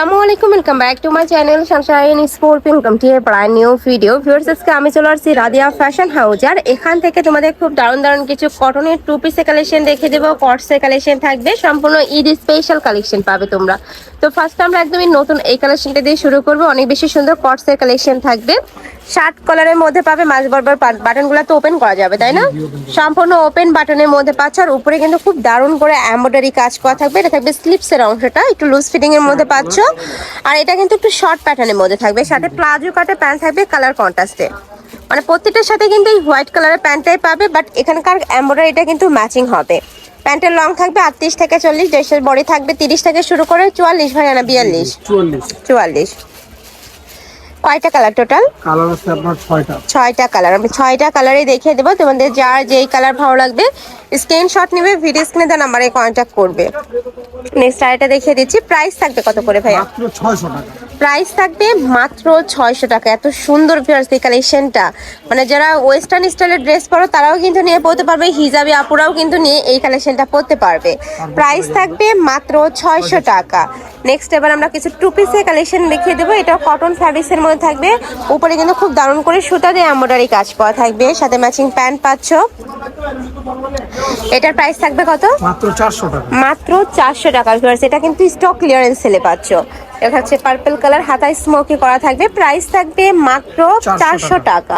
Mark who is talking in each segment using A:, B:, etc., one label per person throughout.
A: আসসালামু আলাইকুম welcome back to my channel sunshine sport income to a brand new video viewers আজকে আমি চলে আসছি রাদিয়া ফ্যাশন হাউস আর এখান থেকে তোমাদের খুব দারুণ দারুণ কিছু কটনের টু পিসের কালেকশন দেখে দেবো। কটসের কালেকশন থাকবে, সম্পূর্ণ ঈদ স্পেশাল কালেকশন পাবে তোমরা। তো ফার্স্ট আমরা একদমই নতুন এই কালেকশনটা দিয়ে শুরু করব, অনেক বেশি সুন্দর কটসের কালেকশন থাকবে। শার্ট কালারের মধ্যে পাবে মাঝ বরাবর বাটনগুলো তো ওপেন করা যাবে তাই না? সম্পূর্ণ ওপেন বাটনের মধ্যে পাচ্ছ আর উপরে কিন্তু খুব দারুণ করে এমব্রয়ডারি কাজ করা থাকবে। এটা থাকবে স্লিপসের অংশটা একটু লুজ ফিটিং এর মধ্যে পাচ্ছ। আর এটা কিন্তু একটু শর্ট প্যাটার্নের মধ্যে থাকবে সাথে প্লাজো কাটে প্যান্ট থাকবে কালার কন্ট্রাস্টে মানে প্রত্যেকটার সাথে কিন্তু এই হোয়াইট কালারের প্যান্টটাই পাবে বাট এখানকার এমব্রয়ডারিটা কিন্তু ম্যাচিং হবে। প্যান্টের লং থাকবে আটত্রিশ থেকে চল্লিশ ড্রেসের বডি থাকবে তিরিশ থেকে শুরু করে চুয়াল্লিশ ভাই না বিয়াল্লিশ।
B: চুয়াল্লিশ।
A: চুয়াল্লিশ। কয়টা কালার টোটাল?
B: কালার আছে আপনার ছয়টা।
A: ছয়টা কালার। আমি ছয়টা কালারই দেখিয়ে দেবো। তোমাদের যার যেই কালার ভালো লাগবে স্ক্রিনশট নেবে ভিডিও স্ক্রিনে দেওয়া নাম্বারে কন্ট্যাক্ট করবে। নেক্সট আরেকটা দেখিয়ে দিচ্ছি। প্রাইস থাকবে কত করে ভাইয়া?
B: মাত্র ছয়শো টাকা।
A: প্রাইস থাকবে মাত্র ছয়শো টাকা। এত সুন্দর ভিউয়ার্স এই কালেকশনটা মানে যারা ওয়েস্টার্ন স্টাইলের ড্রেস পরো তারাও কিন্তু নিয়ে পড়তে পারবে। হিজাবি আপুরাও কিন্তু নিয়ে এই কালেকশনটা পরতে পারবে। প্রাইস থাকবে মাত্র ছয়শো টাকা। নেক্সট এবার আমরা কিছু টু পিসের কালেকশন দেখিয়ে দেবো। এটা কটন ফ্যাব্রিক্সের মধ্যে থাকবে। উপরে কিন্তু খুব দারুণ করে সুতা দিয়ে এমব্রয়ডারি কাজ পাওয়া থাকবে। সাথে ম্যাচিং প্যান্ট পাচ্ছ। এটার প্রাইস থাকবে কত?
B: মাত্র চারশো টাকা।
A: মাত্র চারশো টাকার ভিউয়ার্স এটা কিন্তু স্টক ক্লিয়ারেন্স সেলে পাচ্ছ। এটা হচ্ছে পার্পল কালার হাতায় স্মোকি করা থাকবে। প্রাইস থাকবে মাত্র চারশো টাকা।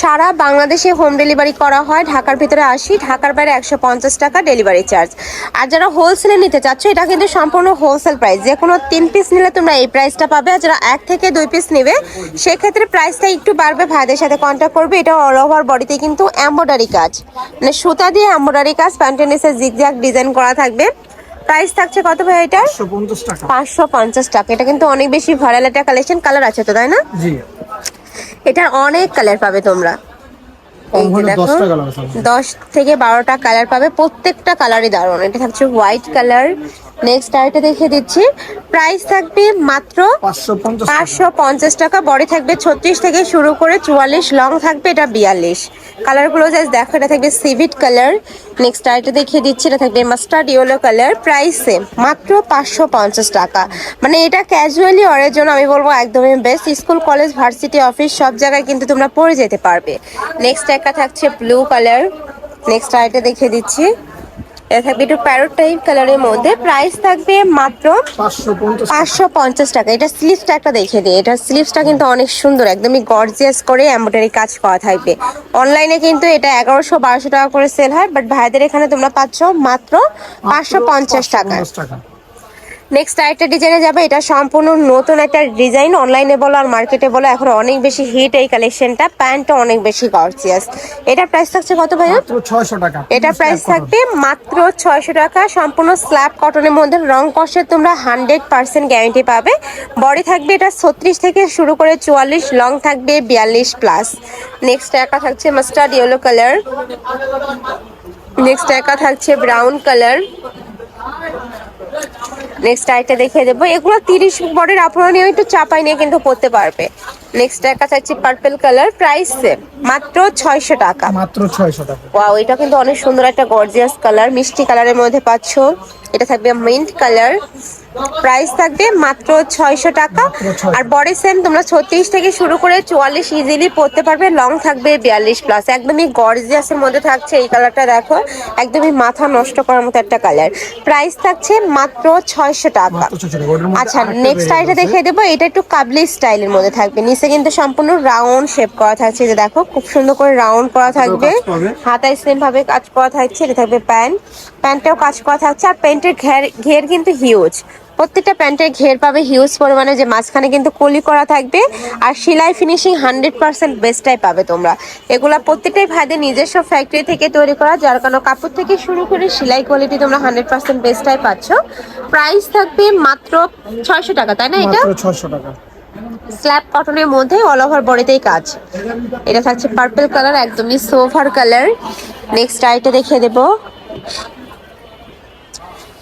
A: সারা বাংলাদেশে হোম ডেলিভারি করা হয়। ঢাকার ভিতরে আসি ঢাকার বাইরে একশো পঞ্চাশ টাকা ডেলিভারি চার্জ আর যারা হোলসেলে নিতে চাচ্ছ এটা কিন্তু সম্পূর্ণ হোলসেল প্রাইস যে কোনো তিন পিস নিলে তোমরা এই প্রাইসটা পাবে। আর যারা এক থেকে দুই পিস নেবে সেক্ষেত্রে প্রাইসটা একটু বাড়বে। ভাইদের সাথে কন্ট্যাক্ট করবে। এটা অল ওভার বডিতে কিন্তু এম্ব্রয়ডারি কাজ। মানে সুতা দিয়ে এম্ব্রয়ডারি কাজ প্যান্টেনিসের জিগজ্যাগ ডিজাইন করা থাকবে। প্রাইস থাকছে কত ভাই এটা? পাঁচশো পঞ্চাশ টাকা। এটা কিন্তু অনেক বেশি ভাইরাল একটা কালেকশন কালার আছে তো তাই না? এটা অনেক কালার পাবে তোমরা।
B: কম হলে
A: দশ থেকে বারোটা কালার পাবে প্রত্যেকটা কালারই দারুণ। এটা থাকছে হোয়াইট কালার নেক্সট আরেকটা দেখিয়ে দিচ্ছি। প্রাইস থাকবে মাত্র
B: পাঁচশো পঞ্চাশ টাকা।
A: বডি থাকবে ছত্রিশ থেকে শুরু করে চুয়াল্লিশ লং থাকবে এটা বিয়াল্লিশ। কালারগুলো জাস্ট দেখো এটা থাকবে সিভিট কালার নেক্সট আরেকটা দেখিয়ে দিচ্ছি এটা থাকবে mustard yellow colour price same মাত্র পাঁচশো পঞ্চাশ টাকা। মানে এটা ক্যাজুয়ালি অরের জন্য আমি বলব একদমই best school college varsity office সব জায়গায় কিন্তু তোমরা পরে যেতে পারবে। নেক্সট একটা থাকছে ব্লু কালার। নেক্সট আরেকটা দেখিয়ে দিচ্ছি। এটা থাকবে একটু প্যারোট টাইপ কালারের মধ্যে। প্রাইস থাকবে মাত্র
B: পাঁচশো পঞ্চাশ
A: টাকা। এটা স্লিভসটা একটা দেখে দিই। এটা স্লিভসটা কিন্তু অনেক সুন্দর একদমই গর্জিয়াস করে কাজ করা থাকবে। অনলাইনে কিন্তু এটা এগারোশো বারোশো টাকা করে সেল হয় বাট ভাইদের এখানে তোমরা পাচ্ছ মাত্র পাঁচশো পঞ্চাশ টাকা। নেক্সট আরেকটা ডিজাইনে যাবে এটা সম্পূর্ণ নতুন একটা ডিজাইন অনলাইনে বলো আর মার্কেটে বলো এখন অনেক বেশি হিট এই কালেকশনটা প্যান্টটা অনেক বেশি গর্জিয়াস এটা প্রাইস থাকছে কত ভাইয়া?
B: মাত্র ছয়শো টাকা।
A: এটা প্রাইস থাকবে মাত্র ছয়শো টাকা সম্পূর্ণ স্ল্যাব কটনের মধ্যে রং কষের তোমরা হান্ড্রেড পার্সেন্ট গ্যারান্টি পাবে। বডি থাকবে এটা ছত্রিশ থেকে শুরু করে চুয়াল্লিশ লং থাকবে বিয়াল্লিশ প্লাস নেক্সট একা থাকছে মাস্টার্ড ইয়েলো কালার নেক্সট একা থাকছে ব্রাউন কালার নেক্সট আরেকটা দেখিয়ে দেবো। এগুলো তিরিশ বডির আপনারা নিয়ে একটু চাপাই নিয়ে কিন্তু পড়তে পারবে। নেক্সট একটা চাচ্ছি পার্পল কালার প্রাইস মাত্র ছয়শো টাকা।
B: মাত্র ছয়শো টাকা।
A: ওয়াও এটা কিন্তু অনেক সুন্দর একটা গর্জিয়াস কালার মিষ্টি কালারের মধ্যে পাচ্ছ। এটা থাকবে মিন্ট কালার প্রাইস থাকবে মাত্র ছয়শো টাকা। আর বডি সেম তোমরা ছত্রিশ থেকে শুরু করে চুয়াল্লিশ ইজিলি পরতে পারবে। লং থাকবে বিয়াল্লিশ প্লাস একদমই গর্জিয়াসের মধ্যে থাকছে এই কালারটা দেখো। একদমই মাথা নষ্ট করার মতো একটা কালার প্রাইস থাকছে মাত্র ছয়শো টাকা। আচ্ছা নেক্সট আইটা
B: গেছে।
A: দেখিয়ে দেবো। এটা একটু কাবলি স্টাইলের মধ্যে থাকবে। নিচে কিন্তু সম্পূর্ণ রাউন্ড শেপ করা থাকছে। যে দেখো খুব সুন্দর করে রাউন্ড করা থাকবে। হাতায় সেম ভাবে কাজ করা থাকছে। এটা থাকবে প্যান্ট প্যান্টটাও কাজ করা থাকছে। আর প্যান্টের ঘের ঘের কিন্তু হিউজ প্রত্যেকটা প্যান্টের ঘের পাবে হিউজ পরিমাণে যে মাঝখানে কিন্তু কলি করা থাকবে আর সেলাই ফিনিশিং হান্ড্রেড পার্সেন্ট বেস্টটাই পাবে তোমরা। এগুলা প্রত্যেকটাই ভাইদের নিজস্ব ফ্যাক্টরি থেকে তৈরি করা যার কারণে কাপড় থেকে শুরু করে সেলাই কোয়ালিটি তোমরা হান্ড্রেড পার্সেন্ট বেস্টটাই পাচ্ছ। প্রাইস থাকবে মাত্র ছয়শো টাকা তাই না এটা?
B: ছয়শো টাকা।
A: স্ল্যাব কটনের মধ্যে অল ওভার বডিতেই কাজ। এটা থাকছে পার্পল কালার একদমই সোফার কালার নেক্সট আইটা দেখিয়ে দেবো।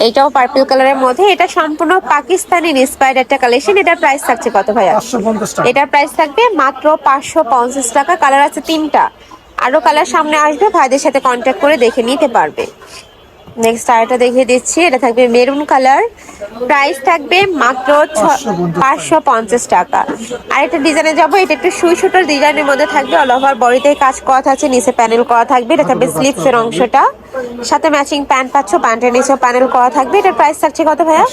A: এটাও পার্পল কালারের মধ্যে। এটা সম্পূর্ণ পাকিস্তানি ইন্সপায়ার্ড একটা কালেকশন এটার প্রাইস থাকছে কত ভাইয়া? এটার প্রাইস থাকবে মাত্র পাঁচশো পঞ্চাশ টাকা। কালার আছে তিনটা। আরও কালার সামনে আসবে ভাইদের সাথে কন্ট্যাক্ট করে দেখে নিতে পারবে। নেক্সট আরেকটা দেখিয়ে দিচ্ছি। এটা থাকবে মেরুন কালার প্রাইস থাকবে মাত্র পাঁচশো পঞ্চাশ টাকা। আরেকটা ডিজাইনে যাব। এটা একটু সুই সুতোর ডিজাইনের মধ্যে থাকবে। অল ওভার বডিতে কাজ করা থাকছে নিচে প্যানেল করা থাকবে। এটা থাকবে স্লিপসের অংশটা। সাথে ম্যাচিং প্যান্ট পাচ্ছ প্যান্টের নিচেও প্যানেল করা থাকবে। এটার প্রাইস থাকছে কত ভাইয়া?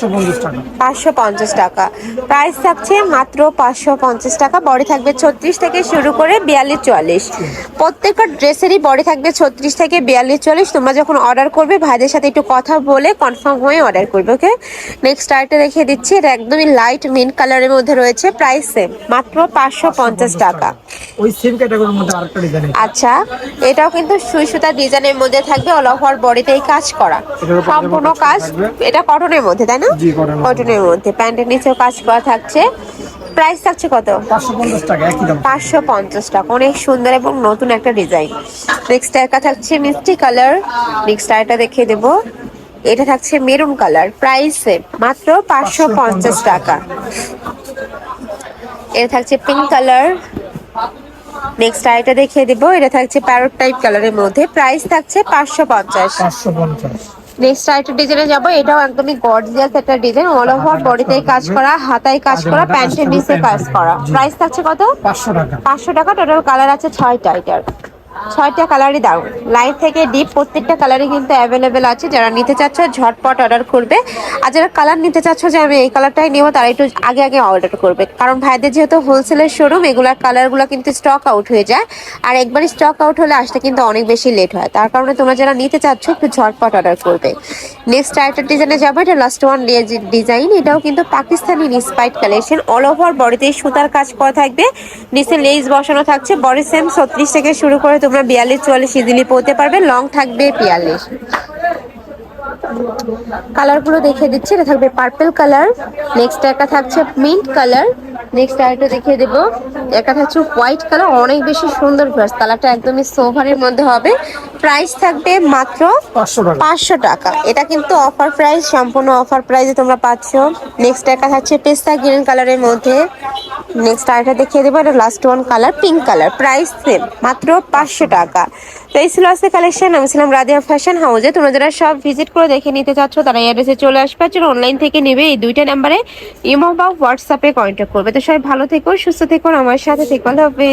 A: পাঁচশো পঞ্চাশ টাকা। প্রাইস থাকছে মাত্র পাঁচশো পঞ্চাশ টাকা। বডি থাকবে ছত্রিশ থেকে শুরু করে বিয়াল্লিশ চুয়াল্লিশ প্রত্যেকটা ড্রেসেরই বডি থাকবে ছত্রিশ থেকে বিয়াল্লিশ চুয়াল্লিশ তোমরা যখন অর্ডার করবে ভাইদের সাথে একটু কথা বলে কনফার্ম হয়ে অর্ডার করবে ওকে নেক্সট আরেকটা দেখিয়ে দিচ্ছি। এটা একদমই লাইট মিন কালারের মধ্যে রয়েছে। প্রাইস সেম মাত্র পাঁচশো পঞ্চাশ টাকা।
B: ওই সেম ক্যাটাগরির মধ্যে আরেকটা ডিজাইন
A: আচ্ছা এটাও কিন্তু সুই সুতা ডিজাইনের মধ্যে থাকবে। অল ওভার বডিতেই কাজ করা। সম্পূর্ণ কাজ এটা কটনের মধ্যে তাই না। কটনের মধ্যে। প্যান্টের নিচেও কাজ করা থাকছে। প্রাইস থাকছে কত?
B: পাঁচশো পঞ্চাশ টাকা
A: অনেক সুন্দর এবং নতুন একটা ডিজাইন। নেক্সট একটা থাকছে মিষ্টি কালার। নেক্সট আরেকটা দেখিয়ে দেবো। এটা থাকছে মেরুন কালার। প্রাইস মাত্র পাঁচশো পঞ্চাশ টাকা। এটা থাকছে পিঙ্ক কালার। নেক্সট আইটা দেখিয়ে দিব। এটা থাকছে প্যারট টাইপ কালারের মধ্যে। প্রাইস থাকছে পাঁচশো পঞ্চাশ। নেক্সট আরেকটা ডিজাইনে যাব। এটাও একদমই গর্জিয়াস একটা ডিজাইন অল ওভার বডিতে কাজ করা হাতায় কাজ করা প্যান্টের নিচে কাজ করা। প্রাইস থাকছে কত?
B: পাঁচশো টাকা।
A: পাঁচশো টাকা। টোটাল কালার আছে ছয়টা এটার। ছয়টা কালারই দারুণ লাইট থেকে ডিপ প্রত্যেকটা কালারই কিন্তু অ্যাভেলেবেল আছে। যারা নিতে চাচ্ছ, ঝটপট অর্ডার করবে। আর যারা কালার নিতে চাচ্ছ যে আমি এই কালারটাই নেব, তারা একটু আগে আগে অর্ডার করবে। কারণ ভাইদের যেহেতু হোলসেলের শোরুম এগুলার কালারগুলো কিন্তু স্টক আউট হয়ে যায়। আর একবার স্টক আউট হলে আসতে কিন্তু অনেক বেশি লেট হয়। তার কারণে তোমরা যারা নিতে চাচ্ছ, একটু ঝটপট অর্ডার করবে। নেক্সট আরেকটা ডিজাইনে যাব। এটা লাস্ট ওয়ান ডিজাইন এটাও কিন্তু Pakistani inspired collection all over বডিতে সুতার কাজ করা থাকবে। নিচে লেস বসানো থাকছে। বডি সেম ছত্রিশ থেকে শুরু করে তোমরা বিয়াল্লিশ চুয়াল্লিশ ইজিলি পড়তে পারবে। লং থাকবে বিয়াল্লিশ। কালারগুলো দেখিয়ে দিচ্ছি। এটা থাকবে পার্পেল কালার। নেক্সট একটা থাকছে মিন্ট কালার। নেক্সট আরেকটা দেখিয়ে দেবো। একটা থাকছে হোয়াইট কালার। অনেক বেশি সুন্দর ভার্স কালারটা একদমই সোভারের মধ্যে হবে। প্রাইস থাকবে মাত্র
B: পাঁচশো
A: পাঁচশো টাকা। এটা কিন্তু অফার প্রাইস সম্পূর্ণ অফার প্রাইসে তোমরা পাচ্ছ। নেক্সট একটা থাকছে পেস্তা গ্রিন কালারের মধ্যে। নেক্সট আরেকটা দেখিয়ে দেবো, এটা last one colour pink colour price same মাত্র পাঁচশো টাকা। তো এই ছিল আজকে কালেকশন আমি ছিলাম রাধিয়া ফ্যাশন হাউসে তোমরা যারা সব ভিজিট করে দেখে নিতে চাচ্ছ, তারা অ্যাড্রেসে চলে আসবে। আর অনলাইন থেকে নেবে, এই দুইটা নাম্বারে ইমো বা হোয়াটসঅ্যাপে কন্ট্যাক্ট করবে। তো সবাই ভালো থেকো, সুস্থ থেকো আমার সাথে থেকো। হবে